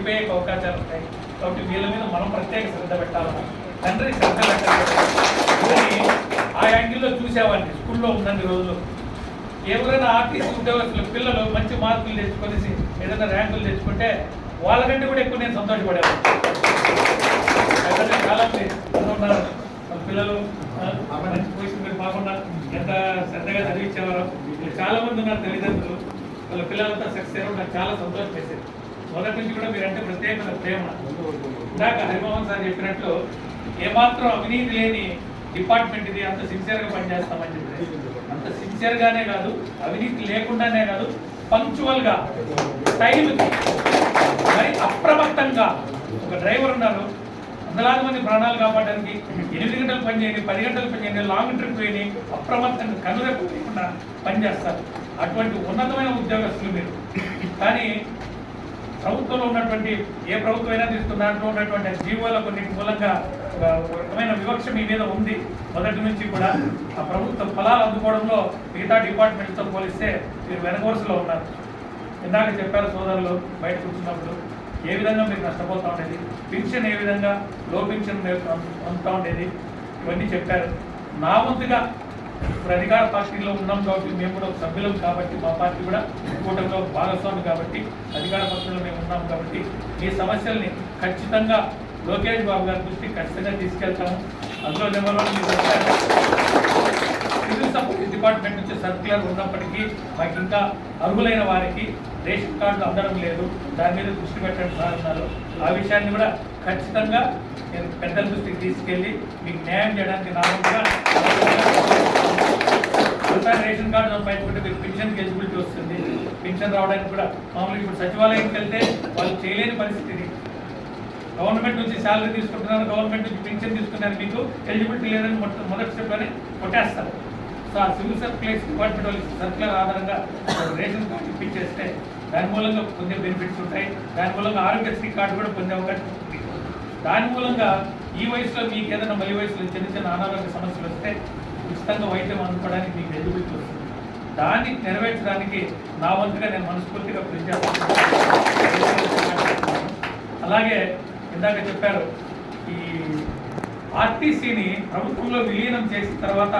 విడిపోయే అవకాశాలు ఉంటాయి. కాబట్టి వీళ్ళ మీద మనం ప్రత్యేక శ్రద్ధ పెట్టాలి తండ్రి శ్రద్ధ పెట్టాలి ఆ యాంగిల్లో చూసేవాడిని స్కూల్లో ఉన్నన్ని రోజులు. ఎవరైనా ఆర్టీసీ ఉద్యోగస్తులు పిల్లలు మంచి మార్కులు తెచ్చుకొని ఏదైనా ర్యాంకులు తెచ్చుకుంటే వాళ్ళకంటే కూడా ఎక్కువ నేను సంతోషపడేవాడిని. చాలా ఉన్నారు. వాళ్ళ పిల్లలు మంచి పొజిషన్ మీరు కాకుండా ఎంత శ్రద్ధగా చదివించేవారు. చాలా మంది ఉన్నారు తల్లిదండ్రులు. వాళ్ళ పిల్లలంతా సక్సెస్ అయ్యారు నాకు చాలా సంతోషం వేసేది. మొదటి నుంచి కూడా మీరంటే ప్రత్యేకమైన ప్రేమ. ఇందాక హరిమోహన్ సార్ చెప్పినట్లు ఏమాత్రం అవినీతి లేని డిపార్ట్మెంట్ ఇది అంత సిన్సియర్గా పనిచేస్తామని చెప్పి. అంత సిన్సియర్గానే కాదు అవినీతి లేకుండానే కాదు పంక్చువల్గా టైంకి మరి అప్రమత్తంగా ఒక డ్రైవర్ ఉన్నారు. వందలాది మంది ప్రాణాలు కాపాడడానికి ఎనిమిది గంటలు పనిచేయని పది గంటలు పని లాంగ్ ట్రిప్ పోయి అప్రమత్తంగా కనురెప్పు పనిచేస్తారు అటువంటి ఉన్నతమైన ఉద్యోగస్తులు మీరు. కానీ ప్రభుత్వంలో ఉన్నటువంటి ఏ ప్రభుత్వం అయినా తీసుకున్న దాంట్లో ఉన్నటువంటి జీవోల కొన్ని మూలంగా ఒక రకమైన వివక్ష మీ మీద ఉంది. మొదటి నుంచి కూడా ఆ ప్రభుత్వ ఫలాలు అందుకోవడంలో మిగతా డిపార్ట్మెంట్తో పోలిస్తే మీరు వెనకోర్సులో ఉన్నారు. ఇందాక చెప్పారు సోదరులు బయట కూర్చున్నప్పుడు ఏ విధంగా మీరు నష్టపోతూ ఉండేది పింఛన్ ఏ విధంగా లో పింఛన్ పొందుతూ ఉండేది ఇవన్నీ చెప్పారు. నా వంతుగా ఇప్పుడు అధికార పార్టీలో ఉన్నాం కాబట్టి మేము కూడా సభ్యులం కాబట్టి మా పార్టీ కూడా కూటమిలో భాగస్వామి కాబట్టి అధికార పక్షంలో మేము ఉన్నాం కాబట్టి ఈ సమస్యల్ని ఖచ్చితంగా లోకేష్ బాబు గారి దృష్టి ఖచ్చితంగా తీసుకెళ్తాము. అందులో నెంబర్లో సివిల్ సప్లైస్ డిపార్ట్మెంట్ నుంచి సర్క్యులర్ ఉన్నప్పటికీ మాకు ఇంకా అర్హులైన వారికి రేషన్ కార్డు అందడం లేదు. దాని మీద దృష్టి పెట్టడం సార్ ఆ విషయాన్ని కూడా ఖచ్చితంగా నేను పెద్దల దృష్టికి తీసుకెళ్ళి మీకు న్యాయం చేయడానికి నా ఒకసారి రేషన్ కార్డు సంపాదించుకుంటే మీకు పెన్షన్కి ఎలిజిబిలిటీ వస్తుంది. పెన్షన్ రావడానికి కూడా మామూలుగా ఇప్పుడు సచివాలయంకి వెళ్తే వాళ్ళు చేయలేని పరిస్థితి గవర్నమెంట్ నుంచి శాలరీ తీసుకుంటున్నారు గవర్నమెంట్ నుంచి పెన్షన్ తీసుకున్నారు మీకు ఎలిజిబిలిటీ లేదని మొట్ట మొదటి చెప్పని కొట్టేస్తారు. సో ఆ సివిల్ సప్లైస్ డిపార్ట్మెంట్ వాళ్ళకి సర్కులర్ ఆధారంగా రేషన్ కార్డు ఇప్పించేస్తే దాని మూలంగా పొందే బెనిఫిట్స్ ఉంటాయి. దాని మూలంగా ఆరోగ్యశ్రీ కార్డు కూడా పొందే అవకాశం దాని మూలంగా ఈ వయసులో మీకు ఏదైనా మళ్ళీ వయసులో చిన్న చిన్న అనారోగ్య సమస్యలు వస్తే ఉచితంగా వైద్యం అందుకోవడానికి మీకు ఎలిజిబిలిటీ వస్తుంది దాన్ని నెరవేర్చడానికి నా వంతుగా నేను మనస్ఫూర్తిగా కృషి చేస్తాను. అలాగే ఇందాక చెప్పారు ఈ ఆర్టీసీని ప్రభుత్వంలో విలీనం చేసిన తర్వాత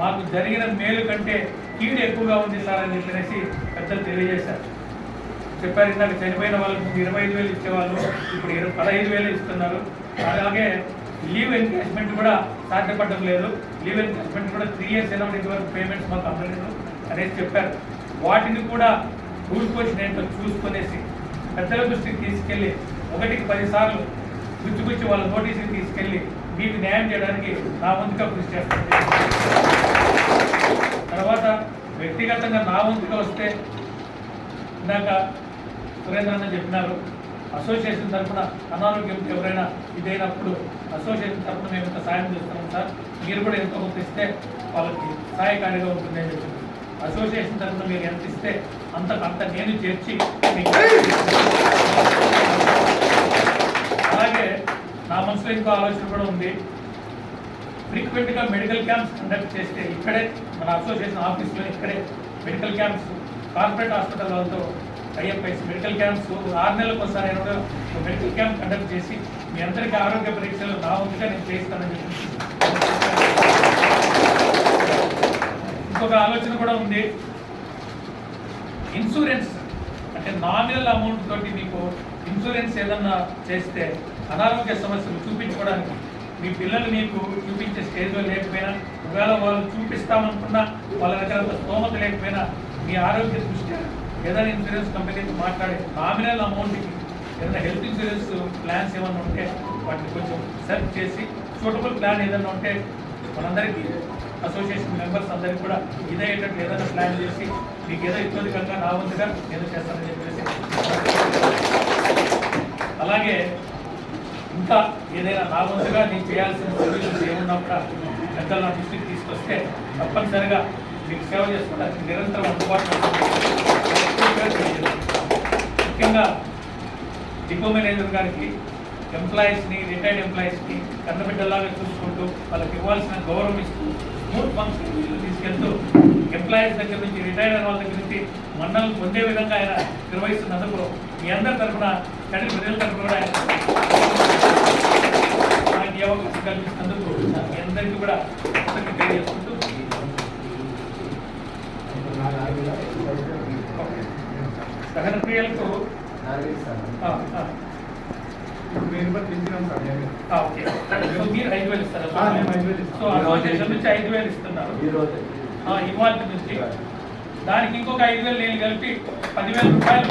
మాకు జరిగిన మేలు కంటే కీడు ఎక్కువగా ఉంది సార్ అని చెప్పేసి పెద్దలు తెలియజేశారు. చెప్పారు ఇందాక చనిపోయిన వాళ్ళకి ఇరవై ఐదు వేలు ఇచ్చేవాళ్ళు ఇప్పుడు ఇరవై పదహైదు వేలు ఇస్తున్నారు. అలాగే లీవ్ ఎన్కేజ్మెంట్ కూడా సాధ్యపడడం లేదు. లీవ్ ఎన్కేజ్మెంట్ కూడా త్రీ ఇయర్స్ అయినా వరకు పేమెంట్స్ మాకు అందలేదు అనేసి చెప్పారు. వాటిని కూడా రూల్ నేను ఏంటో చూసుకునేసి పెద్దల దృష్టికి తీసుకెళ్ళి ఒకటికి పదిసార్లు గుచ్చిగుచ్చి వాళ్ళ నోటీసులు తీసుకెళ్ళి మీకు న్యాయం చేయడానికి నా వంతుగా కృషి చేస్తాను. తర్వాత వ్యక్తిగతంగా నా వంతుగా వస్తే ఇందాక సురేంద్ర అన్న చెప్పినారు. అసోసియేషన్ తరఫున అనారోగ్యం ఎవరైనా ఇదైనప్పుడు అసోసియేషన్ తరఫున మేము ఇంత సాయం చేస్తున్నాం సార్. మీరు కూడా ఎంతో కొంత ఇస్తే వాళ్ళకి సహాయకారిగా ఉంటుంది అని చెప్పి అసోసియేషన్ తరఫున మీరు ఎంత ఇస్తే అంత అంత నేను చేర్చి అలాగే నా మనసులో ఇంకో ఆలోచన కూడా ఉంది. ఫ్రీక్వెంట్గా మెడికల్ క్యాంప్స్ కండక్ట్ చేస్తే ఇక్కడే మన అసోసియేషన్ ఆఫీస్లో ఇక్కడే మెడికల్ క్యాంప్స్ కార్పొరేట్ హాస్పిటల్ వాళ్ళతో ఐఎఫ్ఐస్ మెడికల్ క్యాంప్స్ ఆరు నెలలకు ఒకసారి కూడా మెడికల్ క్యాంప్ కండక్ట్ చేసి మీ అందరికీ ఆరోగ్య పరీక్షలు నా నేను చేయిస్తానని చెప్పి ఇంకొక ఆలోచన కూడా ఉంది. ఇన్సూరెన్స్ అంటే నామినల్ అమౌంట్ తోటి మీకు ఇన్సూరెన్స్ ఏదన్నా చేస్తే అనారోగ్య సమస్యలు చూపించుకోవడానికి మీ పిల్లలు మీకు చూపించే స్టేజ్లో లేకపోయినా ఒకవేళ వాళ్ళు చూపిస్తామనుకున్నా వాళ్ళ దగ్గర స్తోమత లేకపోయినా మీ ఆరోగ్య దృష్ట్యా ఏదైనా ఇన్సూరెన్స్ కంపెనీకి మాట్లాడే నామినల్ అమౌంట్కి ఏదైనా హెల్త్ ఇన్సూరెన్స్ ప్లాన్స్ ఏమైనా ఉంటే వాటిని కొంచెం సెర్చ్ చేసి సూటబుల్ ప్లాన్ ఏదైనా ఉంటే మనందరికీ అసోసియేషన్ మెంబర్స్ అందరికీ కూడా ఇదయ్యేటట్టు ఏదైనా ప్లాన్ చేసి మీకు ఏదో కనుక నా వంతుగా ఏదో చేస్తానని చెప్పేసి అలాగే ఇంకా ఏదైనా నా వంతుగా నేను చేయాల్సిన సర్వీసెస్ ఏమున్నా కూడా పెద్దలు నా దృష్టికి తీసుకొస్తే తప్పనిసరిగా మీకు సేవ చేసుకోవడానికి నిరంతరం అందుబాటులో ముఖ్యంగా డిపో మేనేజర్ గారికి ఎంప్లాయీస్ని రిటైర్డ్ ఎంప్లాయీస్ని కన్నబిడ్డలాగా చూసుకుంటూ వాళ్ళకి ఇవ్వాల్సిన గౌరవం ఇస్తూ స్మూత్ ఫంక్షన్ తీసుకెళ్తూ ఎంప్లాయీస్ దగ్గర నుంచి రిటైర్డ్ అయిన వాళ్ళ దగ్గర నుంచి మన్నలు పొందే విధంగా ఆయన నిర్వహిస్తున్నందుకు మీ అందరి తరఫున కడి ప్రజల తరఫున కూడా ఆయన మనకి అవకాశం కల్పిస్తున్నందుకు మీ అందరికీ కూడా తెలియజేసుకుంటూ దహన క్రియలకు ఆ, ఓకే. సో మీరు ఐదు వేలు ఇస్తారా. ఆ, మేము ఐదు వేలు ఇస్తాం. సో అసోసియేషన్ నుంచి ఐదు వేలు ఇస్తున్నారు. నుంచి. దానికి ఇంకొక ఐదు వేలు నేను కలిపి పదివేల రూపాయలు.